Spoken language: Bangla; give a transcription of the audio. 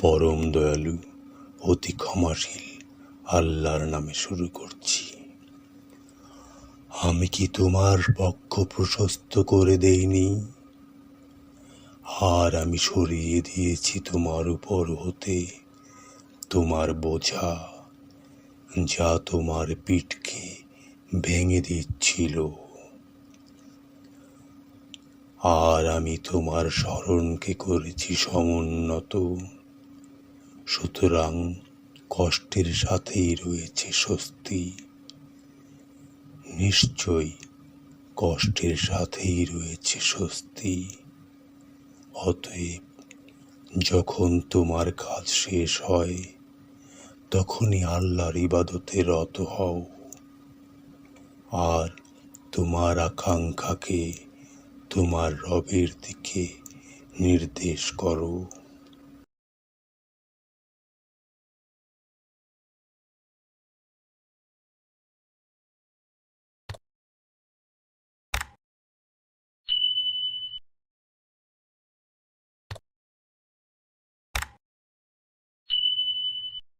পরম দয়ালু, অতি ক্ষমাশীল, আল্লাহর নামে শুরু করছি। আমি কি তোমার পক্ষ প্রশস্ত করে দেইনি? আর আমি সরিয়ে দিয়েছি তোমার উপর হতে, তোমার বোঝা, যা তোমার পিঠকে ভেঙে দিচ্ছিল। আর আমি তোমার স্মরণকে করেছি সমুন্নত। সুতরাং কষ্টের সাথেই রয়েছে স্বস্তি। নিশ্চয়ই কষ্টের সাথেই রয়েছে স্বস্তি। অতএব যখন তোমার কাজ শেষ হয়, তখনই আল্লাহর ইবাদতে রত হও। আর তোমার আকাঙ্ক্ষাকে তোমার রবের দিকে নির্দেশ করো।